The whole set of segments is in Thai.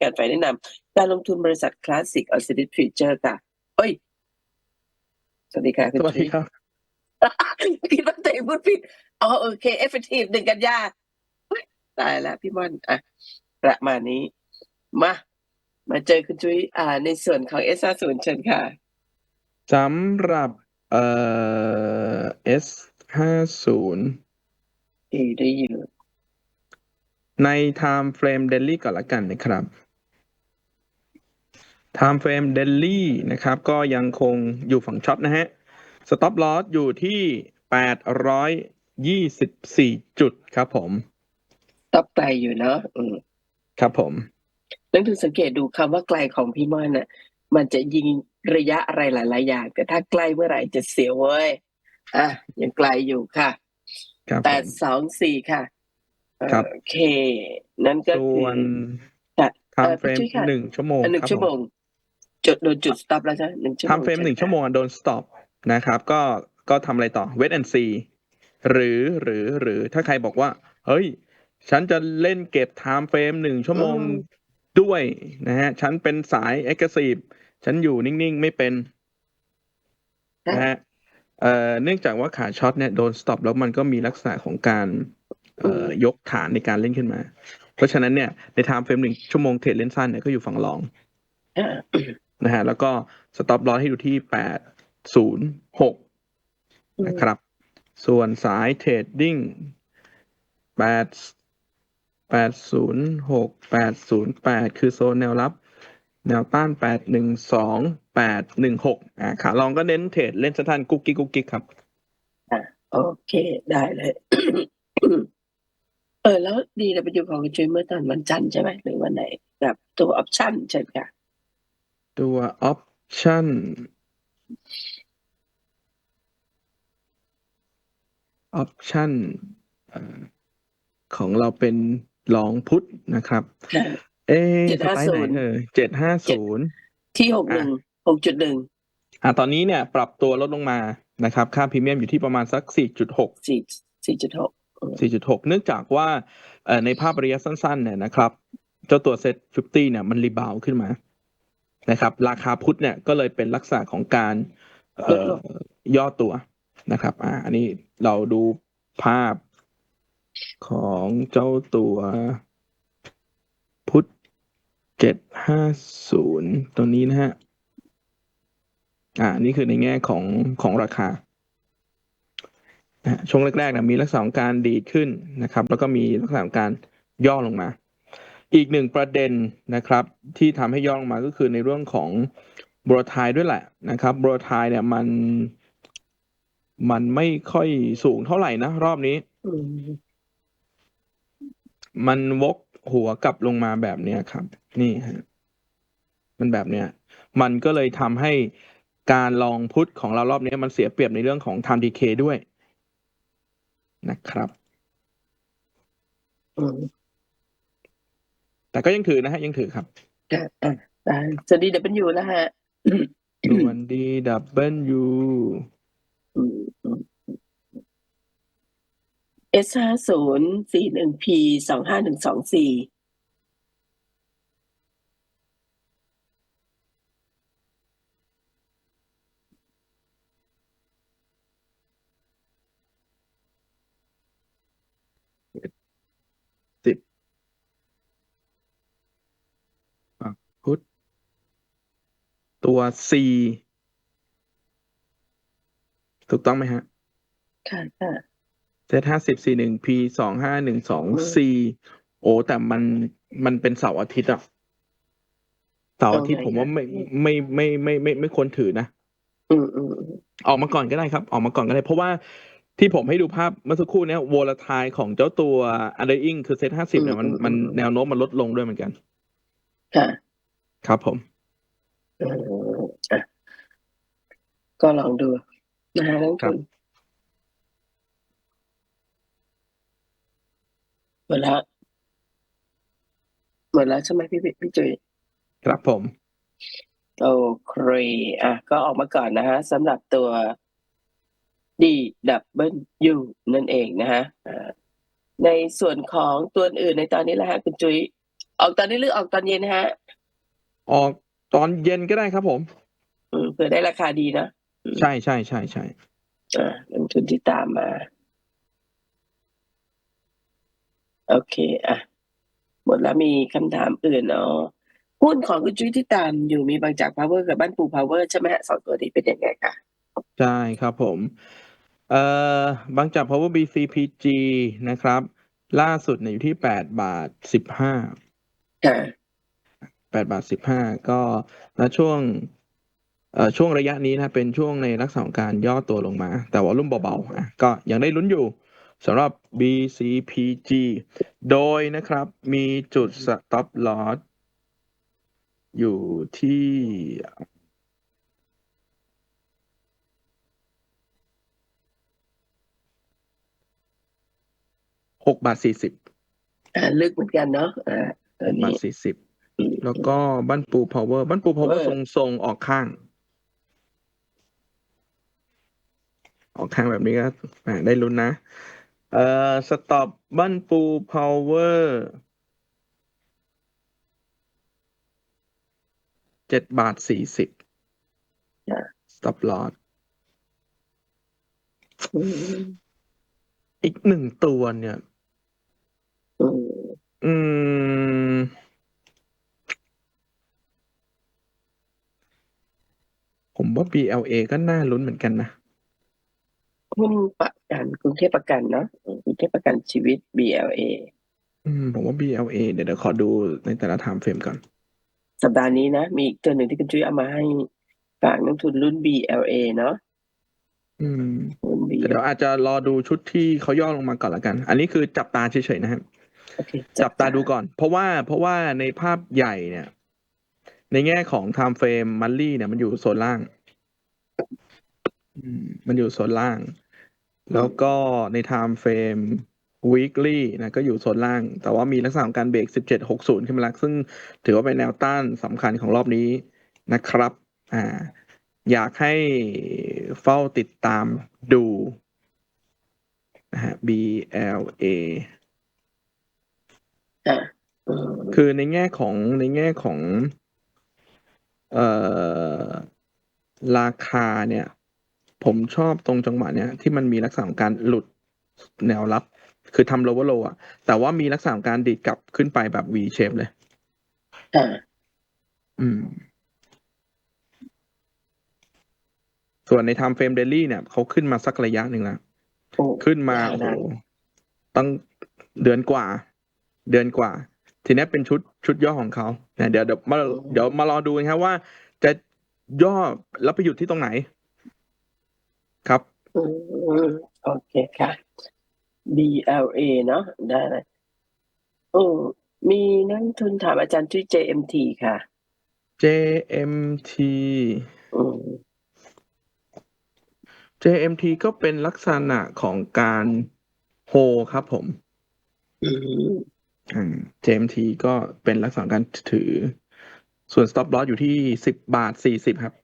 การฝ่ายแนะนำการลงทุนบริษัทคลาสสิกออสซิลิทฟิวเจอร์ค่ะเอ้ย สวัสดีค่ะคุณสวัสดีครับคิดว่าตัวเองพูดผิดอ๋อโอเคเอฟเฟกตีฟหนึ่งกันยาเฮ้ยตายแล้วพี่ม่อนอะประมาณนี้ มา มาเจอคุณจุ้ยอ่า ในส่วนของเอสศูนย์เชิญค่ะสำหรับเอ่อ S ห้าศูนย์ดีได้อยู่ใน Time Frame Daily ก่อนละกันนะครับ Time Frame Daily นะครับ ก็ยังคงอยู่ฝั่งช็อตนะฮะ Stop Loss อยู่ที่แปดร้อยยี่สิบสี่จุดครับผมตับไกลอยู่เนาะอืมครับผม นักถึงสังเกตดูคำว่าไกลของพี่ม่อนน่ะ มันจะยิงระยะอะไรหลาย ๆ อย่าง แต่ถ้าใกล้เมื่อไหร่จะเสียวเว้ย อะ ยังไกลอยู่ค่ะครับแปผดมสองสี่ค่ะเอ่อครับ โอเค นั่นก็ส่คือวน ค่ะ Time เอ่อ Frame พี่ช่วยค่ะหนึ่งชั่วโมงอันหนึ่คงรับชั่วผโมมงจุดโดนจุดสต็อปแล้วใช่ไหมหนึ่งชั่วโมง Time Frame หนึ่งชิญชั่วโมงอะโดน stop นะครับ ก็ก็ทำอะไรต่อ wait and see หรือหรือหรือถ้าใครบอกว่า เฮ้ย ฉันจะเล่นเก็บ time frame หนึ่งชั่วโมงด้วยนะฮะ ฉันเป็นสาย aggressive ฉันอยู่นิ่ง ๆ ไม่เป็นนะฮะเอ่อเนื่องจากว่าขาช็อตเนี่ยโดน stop แล้วมันก็มีลักษณะของการเอ่อยกฐานในการเล่นขึ้นมา เพราะฉะนั้นเนี่ยใน time frame หนึ่งชั่วโมงเทรดเล่นสั้นเนี่ยก็อยู่ฝั่งรองอ่านะฮะแล้วก็สต็อปลอสให้อยู่ที่แปดศูนย์หกนะครับ ส่วนสายเทรดดิ้งแปดแปดศูนย์หกแปดศูนย์แปดคือโซนแนวรับ แนวต้านแปดหนึ่งสองแปดหนึ่งหกอ่าขาลองก็เน้นเทรดเล่นสั้นๆกุ๊กกิ๊กกุ๊กกิ๊กครับโอเคได้เลยเออแล้วดีเราไปดูของคุณจุ้ยเมื่อตอนวันจันทร์ใช่ไหมหรือวันไหนกับตัวออปชั่นเช่นค่ะตัวออปชั่นออปชั่นของเราเป็นลองพุทนะครับ เอ๊ะสไตล์ไหน750เออเจ็ดห้าศูนย์ที่หกหนึ่งหกจุดหนึ่งอะตอนนี้เนี่ย ปรับตัวลดลงมานะครับ ค่าพรีเมียมอยู่ที่ประมาณสักสี่จุดหกสี่สี่จุดหก สี่จุดหกเนื่องจากว่าในภาพระยะสั้นๆเนี่ยนะครับ เจ้าตัวเซ็ตฟิฟตี้เนี่ยมันรีบาวขึ้นมานะครับ ราคาพุทธเนี่ยก็เลยเป็นลักษณะของการเอ่อย่อตัวนะครับอ่าอันนี้เราดูภาพของเจ้าตัวพุทธเจ็ดห้าศูนย์ตัวนี้นะฮะ อ่า นี่คือในแง่ของของราคา ช่วงแรกๆนะมีลักษณะของการดีดขึ้นนะครับ แล้วก็มีลักษณะของการย่อลงมา อีกหนึ่งประเด็นนะครับ ที่ทำให้ย่อลงมาก็คือในเรื่องของบรทายด้วยแหละนะครับบรทายเนี่ยมันมันไม่ค่อยสูงเท่าไหร่นะ รอบนี้มมันวกหัวกลับลงมาแบบเนี้ยครับ นี่ฮะมันแบบเนี้ย มันก็เลยทำให้การลองพุทธของเรารอบนี้มันเสียเปรียบในเรื่องของ time decay ด้วย นะครับอืมแต่ก็ยังถือนะฮะ ยังถือครับอะอะได้สวัสดีเดี๋ยวเป็นอยู่แล้วฮะส่วน DW S ห้าศูนย์สี่หนึ่ง P สองห้าหนึ่งสองสี่สิบอะพุทธ ตัว C ถูกต้องไหมฮะ ค่ะค่ะ Z ห้าสิบสี่หนึ่ง P สองห้าหนึ่งสอง C โอ้แต่มันมันเป็นเสาร์อาทิตย์อะเสาร์อาทิตย์ผมว่าไม่ไม่ไม่ไม่ไม่ไม่ควรถือนะอืมอืมอืมออกมาก่อนก็ได้ครับ ออกมาก่อนก็ได้ เพราะว่าที่ผมให้ดูภาพเมื่อสักครู่เนี้ยวอลทายของเจ้าตัว u n d e r i n g คือเซตห้าสิบเนี่ยมันมันแนวโน้มมันลดลงด้วยเหมือนกัน ค่ะ ครับผมอืมอะ ก็ลองดูนะฮะนักลงทุนหมดแล้วหมดแล้วใช่ไหมพี่พี่จุ๋ยครับผม โอเคอะ ก็ออกมาก่อนนะฮะสำหรับตัว D W นั่นเองนะฮะในส่วนของตัวอื่นในตอนนี้แหละฮะคุณจุยออกตอนนี้หรือออกตอนเย็นฮะ ออก ตอนเย็นก็ได้ครับผมอืมเผื่อได้ราคาดีนะใช่ใช่ใช่ใช่อ่าลงทุนที่ตามมา โอเค อะ หมดแล้วมีคำถามอื่นเนาะหุ้นของคุณจุ้ยที่ตามอยู่มีบางจากพาวเวอร์กับบ้านปูพาวเวอร์ใช่ไหมฮะสองตัวนี้เป็นยังไงคะใช่ครับผม เอ่อบางจาก Power BCPG นะครับ ล่าสุดเนี่ยอยู่ที่แปดบาทสิบห้าค่ะ แปดบาทสิบห้าก็ณช่วงเอ่อช่วงระยะนี้นะเป็นช่วงในลักษณะของการย่อตัวลงมา แต่ว่ารุ่มเบาๆอะก็ยังได้ลุ้นอยู่สำหรับ BCPG โดยนะครับมีจุด stop loss อยู่ที่หกบาทสี่สิบอ่าลึกเหมือนกันเนาะอ่าตอนบาทนี้สี่สิบอืม แล้วก็บ้านปูพาวเวอร์บ้านปูพาวเวอร์ Power ทรงทรงออกข้าง ออกข้างแบบนี้ก็แหมได้ลุ้นนะ เอ่อสต็อปบ้านปูพาวเวอร์เจ็ดบาทสี่สิบจ้ะสต็อปลอสอืมอีกหนึ่งตัวเนี่ย อืม อืม ผมว่า BLA ก็น่าลุ้นเหมือนกันนะหุ้นประกันกรุงเทพประกันเนาะอืมกรุงเทพประกันชีวิต BLA อืมผมว่า BLA เดี๋ยวเดี๋ยวขอดูในแต่ละไทม์เฟรมก่อน สัปดาห์นี้นะ มีอีกตัวหนึ่งที่คุณจุ้ยเอามาให้ฝากนักทุนรุ่น BLA เนาะอืมรุ่น B แต่เดี๋ยวอาจจะรอดูชุดที่เขาย่อลงมาก่อนละกัน อันนี้คือจับตาเฉยๆนะครับโอเคจับตาดูก่อน เพราะว่าเพราะว่าในภาพใหญ่เนี่ย ในแง่ของ time frame มันลี่เนี่ยมันอยู่โซนล่างอืมมันอยู่โซนล่าง แล้วก็ใน time frame weekly นะก็อยู่โซนล่าง แต่ว่ามีลักษณะของการเบรก 1760 ขึ้นมาแล้วซึ่งถือว่าเป็นแนวต้านสำคัญของรอบนี้นะครับ อ่า อยากให้เฝ้าติดตามดูนะฮะ BLA อะอืมคือในแง่ของในแง่ของ เอ่อราคาเนี่ย ผมชอบตรงจังหวะเนี้ยที่มันมีลักษณะของการหลุดแนวรับ คือทำ lower low อะแต่ว่ามีลักษณะของการดีดกลับขึ้นไปแบบ V shape เลยอ่าอืม ส่วนใน time frame daily เนี่ยเขาขึ้นมาสักระยะหนึ่งแล้วโอ้ขึ้นมายาวโอ้โหนะตั้งเดือนกว่า เดือนกว่า ทีนี้เป็นชุดชุดย่อของเขาเนี่ยเดี๋ยวเดี๋ยวมาเดี๋ยวมารอดูกันครับว่า จะย่อแล้วไปหยุดที่ตรงไหน ครับอืมโอเคค่ะ BLA เนาะได้เลยโอ้มีนักทุนถามอาจารย์ชื่อ JMT ค่ะ JMT อืม JMT ก็เป็นลักษณะของการโฮครับผม อืมอืม JMT ก็เป็นลักษณะการถือ ส่วน stop loss อยู่ที่สิบบาทสี่สิบครับ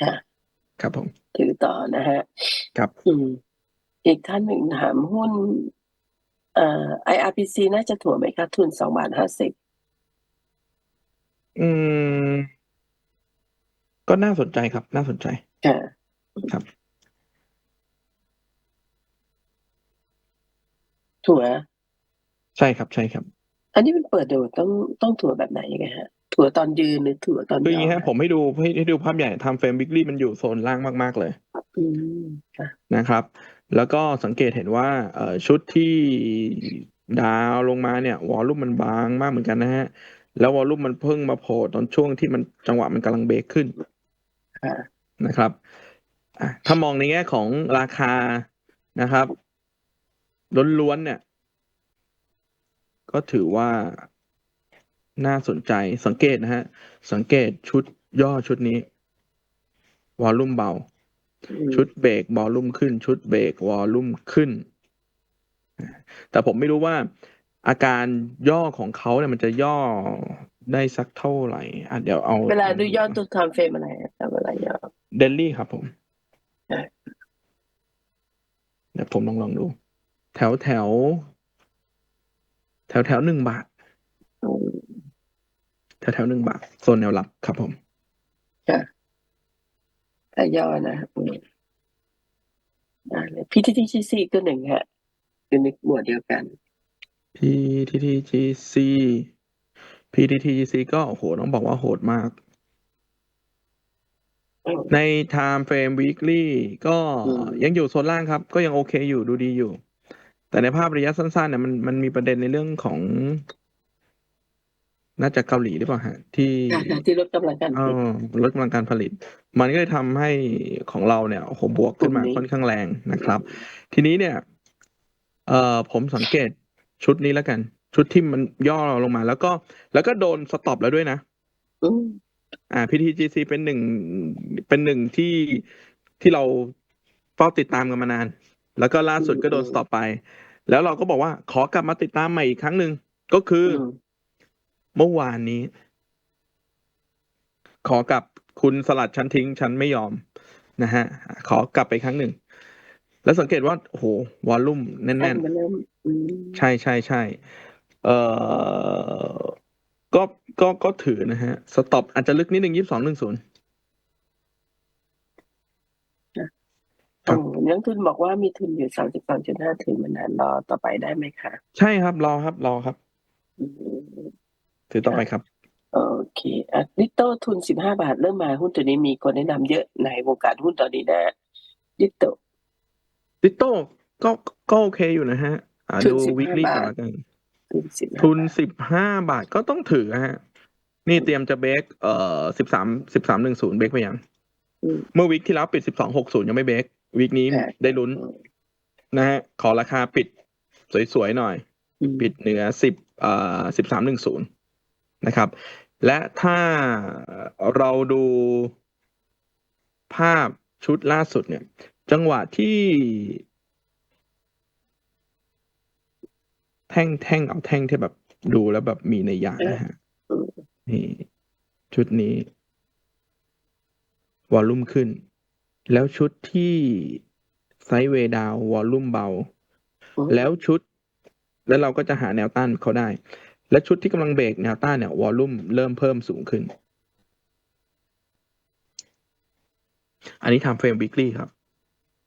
ค่ะ ครับผม ถือต่อนะฮะ ครับอืมอีกท่านหนึ่งถามหุ้นเอ่อ IRPC น่าจะถั่วไหมคะทุนสองบาทห้าสิบอืม ก็น่าสนใจครับ น่าสนใจ ค่ะ ครับ ถั่ว ใช่ครับใช่ครับ อันนี้มันเปิดดูต้องต้องถั่วแบบไหนยังไงฮะถั่วตอนยืนหรือถั่วตอนคืออย่างนี้ย่ฮะผมให้ดูให้ให้ดูภาพใหญ่ทำเฟรมวิกฤตมันอยู่โซนล่างมาก ๆ เลยอืมค่ะนะครับ แล้วก็สังเกตเห็นว่าเอ่อชุดที่ดาวลงมาเนี่ยวอลลุ่มมันบางมากเหมือนกันนะฮะ แล้ววอลลุ่มมันเพิ่งมาโผล่ตอนช่วงที่มันจังหวะมันกำลังเบรกขึ้นค่ะนะครับอะถ้ามองในแง่ของราคานะครับล้วนๆเนี่ย ก็ถือว่าน่าสนใจสังเกตนะฮะ สังเกตชุดย่อชุดนี้ วอลลุ่มเบาอืมชุดเบรกวอลลุ่มขึ้น ชุดเบรกวอลลุ่มขึ้น แต่ผมไม่รู้ว่า อาการย่อของเขาเนี่ยมันจะย่อได้สักเท่าไหร่อะเดี๋ยวเอา เวลาดูยอดตัวไทม์เฟรมอะไรอะแต่เวลายอดเดลลี่ครับผมได้เดี๋ยวผมลองลองดู แถวแถว แถวแถวหนึ่งบาทอืมแถวๆหนึ่งบาทโซนแนวรับครับผมค่ะถ้าย่อนะอืมอ่าพีทีทีซีตัวหนึ่งฮะอยู่ในหมวดเดียวกัน PTTGC PTTGC ก็โอ้โหต้องบอกว่าโหดมากอืมใน Time Frame Weekly ก็อืมยังอยู่โซนล่างครับ ก็ยังโอเคอยู่ดูดีอยู่ แต่ในภาพระยะสั้นๆเนี่ยมันมันมีประเด็นในเรื่องของ น่าจะเกาหลีหรือเปล่าฮะที่ค่ะที่ลดกำลังการผเอลิตอลดกำลังการผลิต มันก็เลยทำให้ของเราเนี่ยโอ้โหบวกขึ้นมากลุ่มนี้ค่อนข้างแรงนะครับ ทีนี้เนี่ย เอ่อผมสังเกตชุดนี้แล้วกัน ชุดที่มันย่อลงมา แล้วก็ แล้วก็โดนสต็อปแล้วด้วยนะอืมอ่า PTGC เป็นหนึ่งเป็นหนึ่งที่ที่เราเฝ้าติดตามกันมานาน แล้วก็ล่าสุดก็โดนสต็อปไป แล้วเราก็บอกว่าขอกลับมาติดตามใหม่อีกครั้งหนึ่งก็คืออมเมื่อวานนี้ ขอกลับคุณสลัดฉันทิ้งฉันไม่ยอมนะฮะ ขอกลับไปครั้งหนึ่ง แล้วสังเกตว่าโอ้โหวอลลุ่มแน่นมันเริ่มอืมๆใช่ใช่ใช่เอ่อก็ก็ก็ถือนะฮะ สต็อปอาจจะลึกนิดหนึ่งยี่สิบสองหนึ่งศูนย์ ครับอืมนักทุนบอกว่ามีทุนอยู่สามสิบสองจุดห้าถึงมานานรอต่อไปได้ไหมคะใช่ครับรอครับรอครับ อืมถือต่อไปครับ โอเคอะดิโต้ทุนสิบห้าบาทเริ่มมาหุ้นตัวนี้มีคนแนะนำเยอะในวงการหุ้นตอนนี้นะดิโต้ ดิโต้ก็ก็โอเคอยู่นะฮะ อ่าทุนดู 15วิกฤตบาทก่อนละกัน ทุนสิบทุนสิบห้าบาทก็ต้องถือฮะ นี่เตรียมจะเบรกเอ่อสิบสามสิบสามหนึ่งศูนย์เบรกไปยังเมื่อวิกที่แล้วปิดสิบสองหกศูนย์ยังไม่เบรก วิกนี้ได้ลุ้นนะฮะขอราคาปิดสวยๆหน่อย ปิดเหนือสิบเอ่อสิบสามหนึ่งศูนย์นะครับ และถ้าเราดูภาพชุดล่าสุดเนี่ย จังหวะที่ แท่งแท่งเอาแท่งที่แบบดูแล้วแบบมีในยยะนะฮะอืมนี่ชุดนี้ วอลลุ่มขึ้น แล้วชุดที่ไซด์เวย์ดาววอลลุ่มเบา แล้วชุด แล้วเราก็จะหาแนวต้านเขาได้ และชุดที่กำลังเบรกแนวต้านเนี่ยวอลลุ่มเริ่มเพิ่มสูงขึ้น อันนี้ทำเฟรม weekly ครับ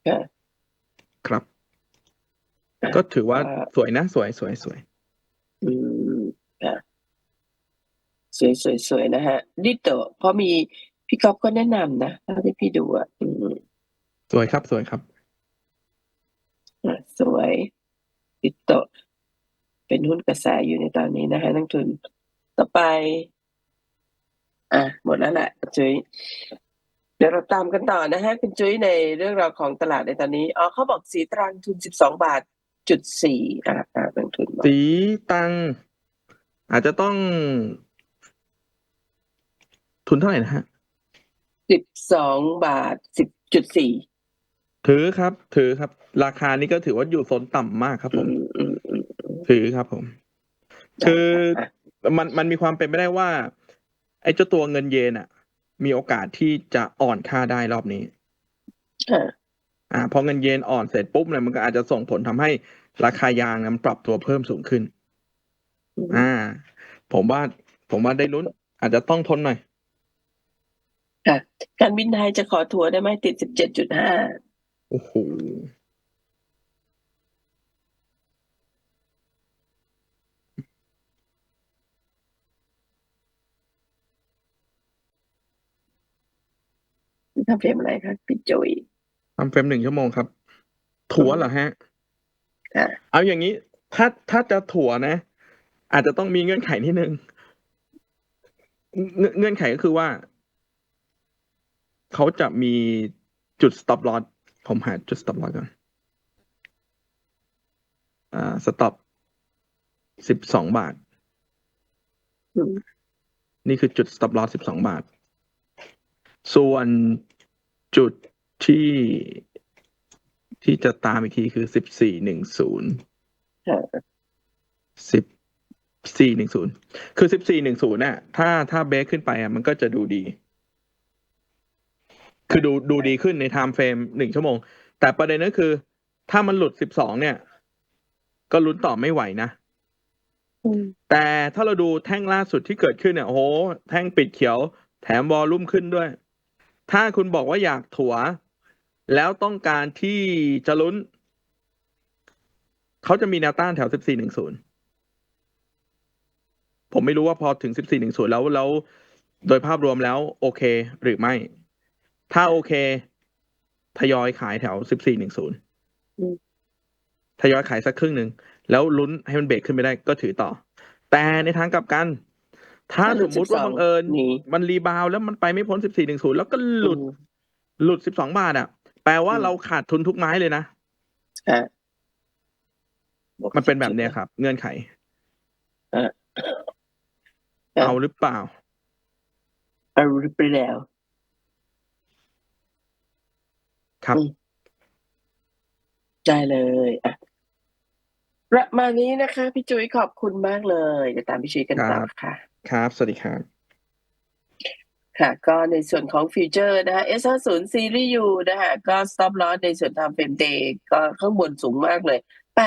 ค่ะครับ ก็ถือว่าอ่าสวยนะ สวยสวยสวยอืมค่ะสวยสวยสวยนะฮะดิโต้เพราะมีพี่ก๊อฟก็แนะนำนะเท่าที่พี่ดูอะอืม สวยครับ สวยครับอะสวยดิโต้เป็นหุ้นกระแสอยู่ในตอนนี้นะฮะนักทุนต่อไป อะ หมดแล้วแหละจุ้ยเดี๋ยวเราตามกันต่อนะฮะคุณจุ้ยในเรื่องราวของตลาดในตอนนี้อ๋อเขาบอกสีตรังทุนสิบสองบาทจุดสี่อะอะนักทุนบอกสีตัง อาจจะต้อง ทุนเท่าไหร่นะฮะสิบสองบาทสิบจุดสี่ ถือครับ ถือครับ ราคานี้ก็ถือว่าอยู่โซนต่ำมากครับ ผมอืมอืมอืมถือครับ ผม คืออะมันมันมีความเป็นไปได้ว่า ไอ้เจ้าตัวเงินเยนอะ มีโอกาสที่จะอ่อนค่าได้รอบนี้อะอ่าพอเงินเยนอ่อนเสร็จปุ๊บเนี่ยมันก็อาจจะส่งผลทำให้ราคายางเนี่ยมันปรับตัวเพิ่มสูงขึ้น อ่า ผมว่า ผมว่าได้ลุ้น อาจจะต้องทนหน่อยค่ะการบินไทยจะขอทัวร์ได้ไหมติดสิบเจ็ดจุดห้า โอ้โหทำเฟรมอะไรคะพี่จุยทำเฟรมหนึ่งชั่วโมงครับ ถัวเหรอฮะค่ะเอาอย่างนี้ ถ้าถ้าจะถัวนะ อาจจะต้องมีเงื่อนไขนิดนึง เงื่อนเงื่อนไขก็คือว่า เขาจะมีจุด stop loss ผมหาจุด stop loss ก่อน อ่า stop สิบสองบาทอืมนี่คือจุด stop loss สิบสองบาท ส่วนจุดที่ที่จะตามอีกทีคือสิบสี่หนึ่งศูนย์ค่ะสิบสี่หนึ่งศูนย์คือสิบสี่หนึ่งศูนย์น่ะ ถ้าถ้าเบรกขึ้นไปอะมันก็จะดูดี คือดูดูดีขึ้นในไทม์เฟรมหนึ่งชั่วโมง แต่ประเด็นก็คือ ถ้ามันหลุดสิบสองเนี่ย ก็ลุ้นต่อไม่ไหวนะอืมแต่ถ้าเราดูแท่งล่าสุดที่เกิดขึ้นเนี่ยโอ้โหแท่งปิดเขียว แถมวอลลุ่มขึ้นด้วย ถ้าคุณบอกว่าอยากถัว แล้วต้องการที่จะลุ้น เขาจะมีแนวต้านแถว1410ผมไม่รู้ว่าพอถึง1410แล้วแล้ว โดยภาพรวมแล้ว โอเคหรือไม่ ถ้าโอเค ทยอยขายแถว1410อืมทยอยขายสักครึ่งหนึ่ง แล้วลุ้นให้มันเบรกขึ้นไปได้ก็ถือต่อ แต่ในทางกลับกัน ถ้าสมมุติว่าบังเอิญหนีมันรีบาวด์แล้วมันไปไม่พ้น1410แล้วก็หลุดอืมหลุด12บาทอะ แปลว่าอืมเราขาดทุนทุกไม้เลยนะอะมันเป็นแบบเนี้ยครับ เงื่อนไขอะเอาหรือเปล่า เอาไปแล้ว ครับอืมได้เลยอะประมาณนี้นะคะ พี่จุ้ยขอบคุณมากเลยเดี๋ยวตามพี่จุ้ยกันต่อครับค่ะ ครับ สวัสดีครับ ค่ะ ก็ในส่วนของฟีเจอร์นะคะ S50 Series U นะคะก็ stop loss ในส่วนทำเฟรมเดย์ก็ข้างบนสูงมากเลย